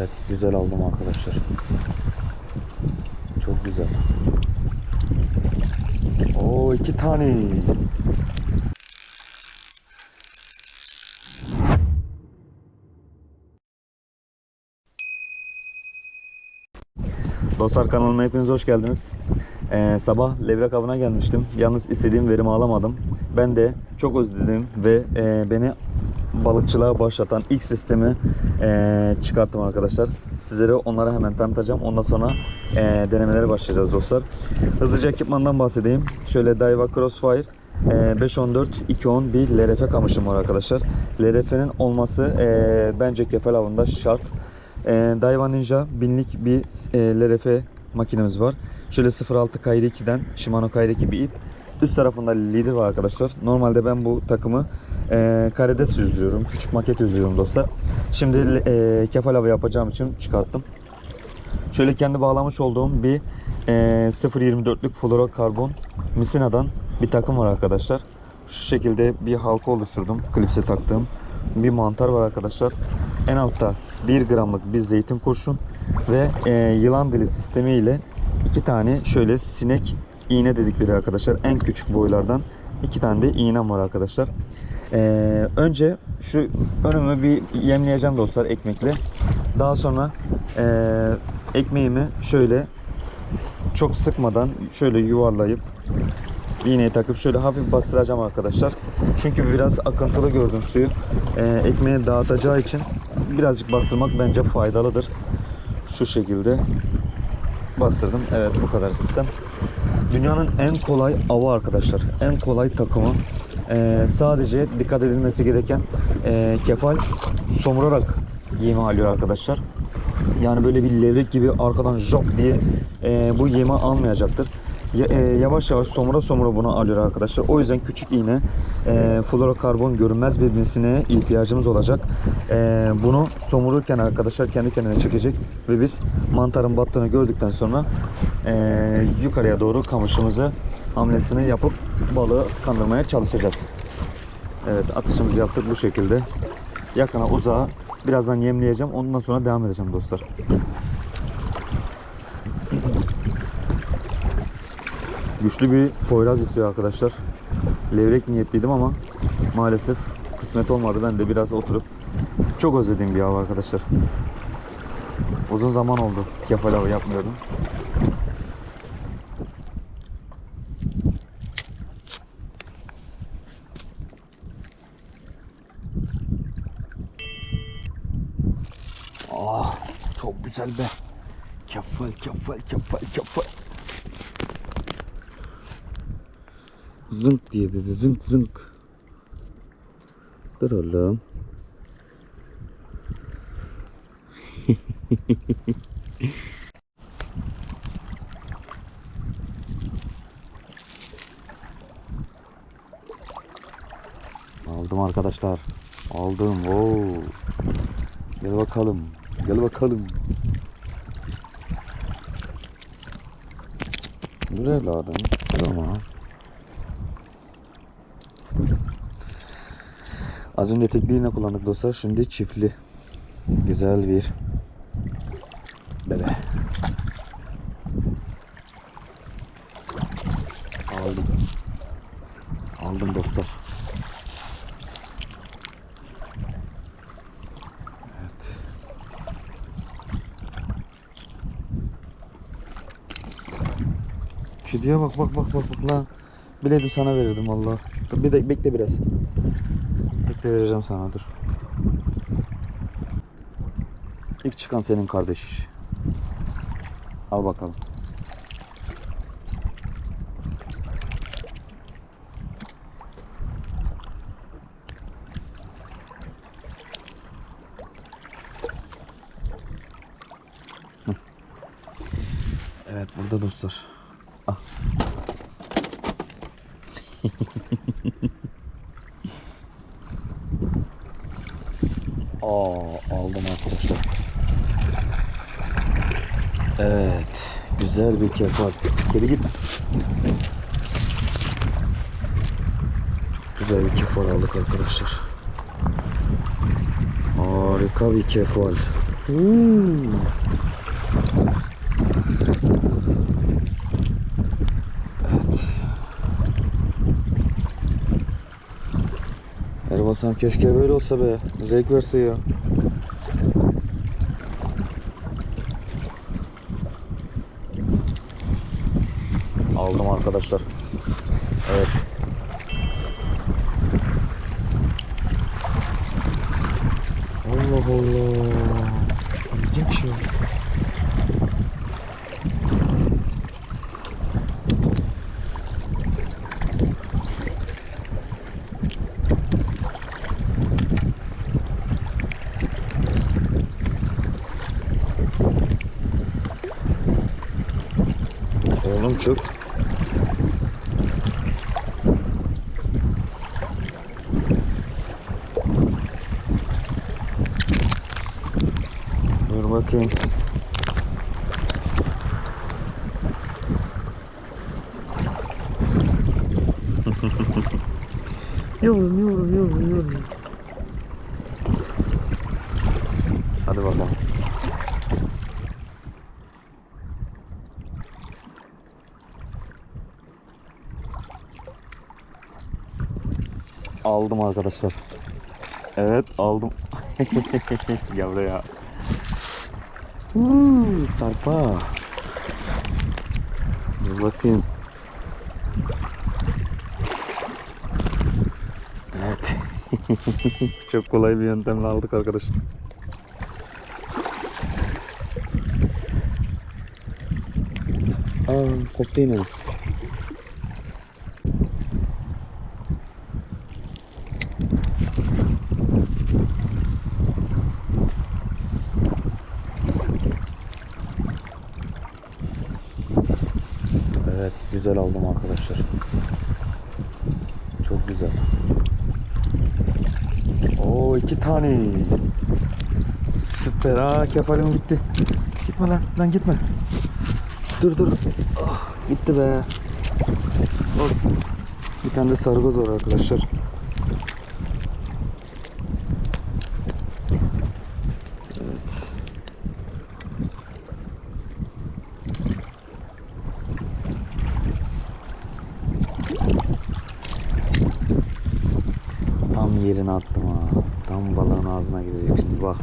Evet güzel aldım arkadaşlar. Çok güzel. Oo iki tane. Dostlar kanalıma hepiniz hoş geldiniz. Ee, sabah levrek avına gelmiştim. Yalnız istediğim verimi alamadım. Ben de çok özledim ve e, beni balıkçılığa başlatan ilk sistemi e, çıkarttım arkadaşlar. Sizlere onları hemen tanıtacağım. Ondan sonra e, denemelere başlayacağız dostlar. Hızlıca ekipmandan bahsedeyim. Şöyle Daiwa Crossfire e, 514 210 bir LRF kamışım var arkadaşlar. LRF'nin olması e, bence kefal avında şart. E, Daiwa Ninja binlik bir e, LRF makinemiz var. Şöyle 06 Kayri 2'den Shimano Kayri 2 bir ip. Üst tarafında lider var arkadaşlar. Normalde ben bu takımı e, karede süzdürüyorum. Küçük maket yüzdürüyorum dostlar. Şimdi e, kefal avı yapacağım için çıkarttım. Şöyle kendi bağlamış olduğum bir e, 0.24'lük fluorokarbon Misina'dan bir takım var arkadaşlar. Şu şekilde bir halka oluşturdum. Klipse taktığım bir mantar var arkadaşlar. En altta 1 gramlık bir zeytin kurşun ve e, yılan dili sistemi ile iki tane şöyle sinek iğne dedikleri arkadaşlar. En küçük boylardan iki tane de iğnem var arkadaşlar. E, önce şu önümü bir yemleyeceğim dostlar ekmekle. Daha sonra e, ekmeğimi şöyle çok sıkmadan şöyle yuvarlayıp iğneyi takıp şöyle hafif bastıracağım arkadaşlar. Çünkü biraz akıntılı gördüm suyu. Ee, ekmeği dağıtacağı için birazcık bastırmak bence faydalıdır. Şu şekilde bastırdım. Evet bu kadar sistem. Dünyanın en kolay avı arkadaşlar. En kolay takımı. Ee, sadece dikkat edilmesi gereken e, kefal somurarak yemi alıyor arkadaşlar. Yani böyle bir levrek gibi arkadan jop diye e, bu yemi almayacaktır. E, yavaş yavaş somura somura bunu alıyor arkadaşlar. O yüzden küçük iğne e, fluorokarbon görünmez bir ihtiyacımız olacak. E, bunu somururken arkadaşlar kendi kendine çekecek ve biz mantarın battığını gördükten sonra e, yukarıya doğru kamışımızı hamlesini yapıp balığı kandırmaya çalışacağız. Evet atışımızı yaptık bu şekilde. Yakına uzağa birazdan yemleyeceğim. Ondan sonra devam edeceğim dostlar. Güçlü bir poyraz istiyor arkadaşlar. Levrek niyetliydim ama maalesef kısmet olmadı. Ben de biraz oturup çok özlediğim bir av arkadaşlar. Uzun zaman oldu kefal avı yapmıyordum. Ah çok güzel be. Kefal kefal kefal kefal. Zınk diye dedi. Zınk zınk. Dur oğlum. Aldım arkadaşlar. Aldım. Wow. Gel bakalım. Gel bakalım. Dur evladım. Durma. Az önce tekli iğne kullandık dostlar. Şimdi çiftli. Güzel bir bebe. Aldım. Aldım dostlar. Evet. Kediye bak bak bak bak bak lan. Bileydim sana verirdim valla. Bir de bekle biraz. Bekle vereceğim sana dur. İlk çıkan senin kardeş. Al bakalım. Evet burada dostlar. Ah. Aa aldım arkadaşlar. Evet. Güzel bir kefal. Geri git. Çok güzel bir kefal aldık arkadaşlar. Harika bir kefal. Hmm. Evet. Erbasan keşke böyle olsa be. Zevk verse ya. Arkadaşlar. Evet. Allah Allah. İlginç ya. Oğlum çok. Bakayım. yavrum yavrum yavrum yavrum. Hadi bakalım. Aldım arkadaşlar. Evet aldım. Gel buraya. Uuu, sarpa. Dur bakayım. Evet. Çok kolay bir yöntemle aldık arkadaşlar. Aa, koptu iğnemiz. Evet, güzel aldım arkadaşlar. Çok güzel. Oo iki tane. Süper. Aa kefalim gitti. Gitme lan. Lan gitme. Dur dur. Ah, gitti be. Olsun. Bir tane de sargoz var arkadaşlar. Evet. Tam yerine attım ha. Tam balığın ağzına girecek şimdi bak.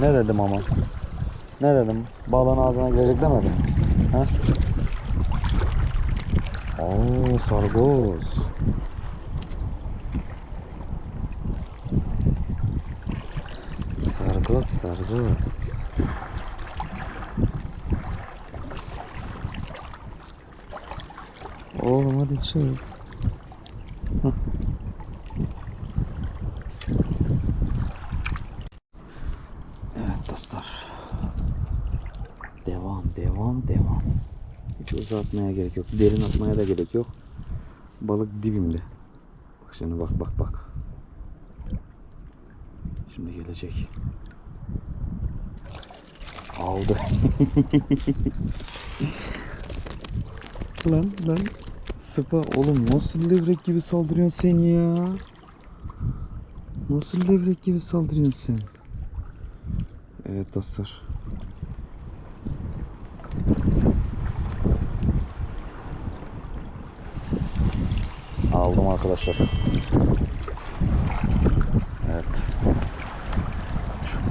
Ne dedim ama? Ne dedim? Balığın ağzına girecek demedim. Ha? Oo sargoz. Sargoz sargoz. Oğlum hadi çık. Evet dostlar. Devam, devam, devam. Hiç uzatmaya gerek yok. Derin atmaya da gerek yok. Balık dibimde. Bak şimdi bak bak bak. Şimdi gelecek. Aldı. lan lan. Sıpa oğlum nasıl levrek gibi saldırıyorsun sen ya? Nasıl levrek gibi saldırıyorsun sen? Evet dostlar. Aldım arkadaşlar. Evet.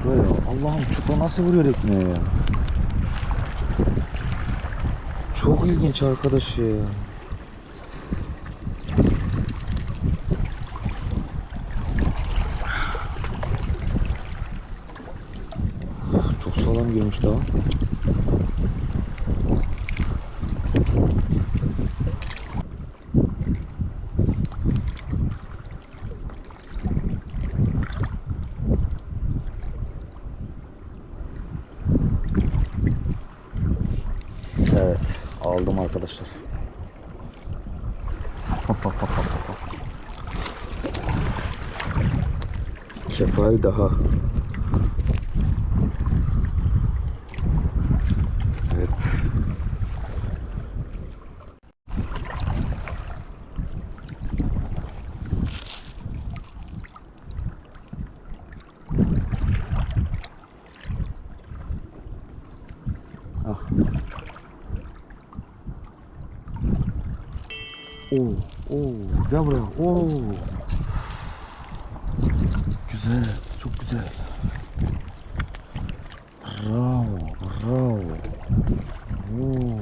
Çupra ya. Allah'ım çupra nasıl vuruyor ekmeğe ya? Çok ilginç arkadaş ya. Çok sağlam girmiş daha. Evet, aldım arkadaşlar. Kefal daha. Evet. Ah. Oo, oo, gel buraya. Oo. Güzel, çok güzel. Bravo, bravo. Oo.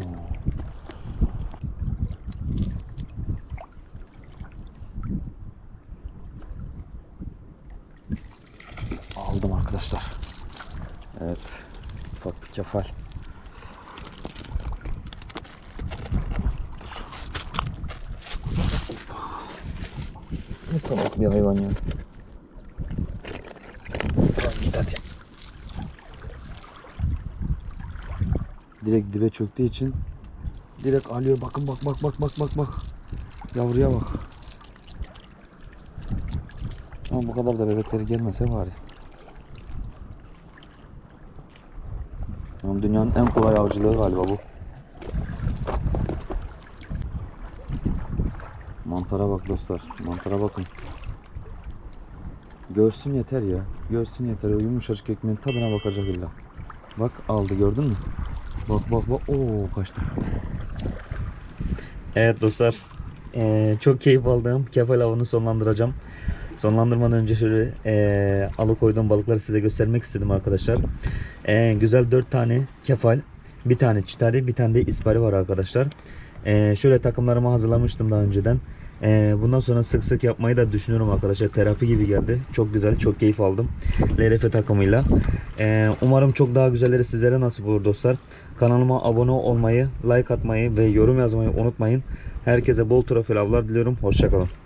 Aldım arkadaşlar. Evet. Ufak bir kefal. Ne salak bir hayvan ya. Git hadi. Direkt dibe çöktüğü için direkt alıyor. Bakın bak bak bak bak bak bak. Yavruya bak. Ama bu kadar da bebekleri gelmese. Oğlum dünyanın en kolay avcılığı galiba bu. Mantara bak dostlar. Mantara bakın. Görsün yeter ya. Görsün yeter. O yumuşacık ekmeğin tadına bakacak illa. Bak aldı gördün mü? Bak bak bak. Oo kaçtı. Evet dostlar. Ee, çok keyif aldığım kefal avını sonlandıracağım. Sonlandırmadan önce şöyle ee, alıkoyduğum balıkları size göstermek istedim arkadaşlar. Ee, güzel 4 tane kefal, bir tane çitari, bir tane de ispari var arkadaşlar. Ee, şöyle takımlarımı hazırlamıştım daha önceden. Ee, bundan sonra sık sık yapmayı da düşünüyorum arkadaşlar. Terapi gibi geldi. Çok güzel, çok keyif aldım. LRF takımıyla. Ee, umarım çok daha güzelleri sizlere nasip olur dostlar. Kanalıma abone olmayı, like atmayı ve yorum yazmayı unutmayın. Herkese bol trofeo avlar diliyorum. Hoşçakalın.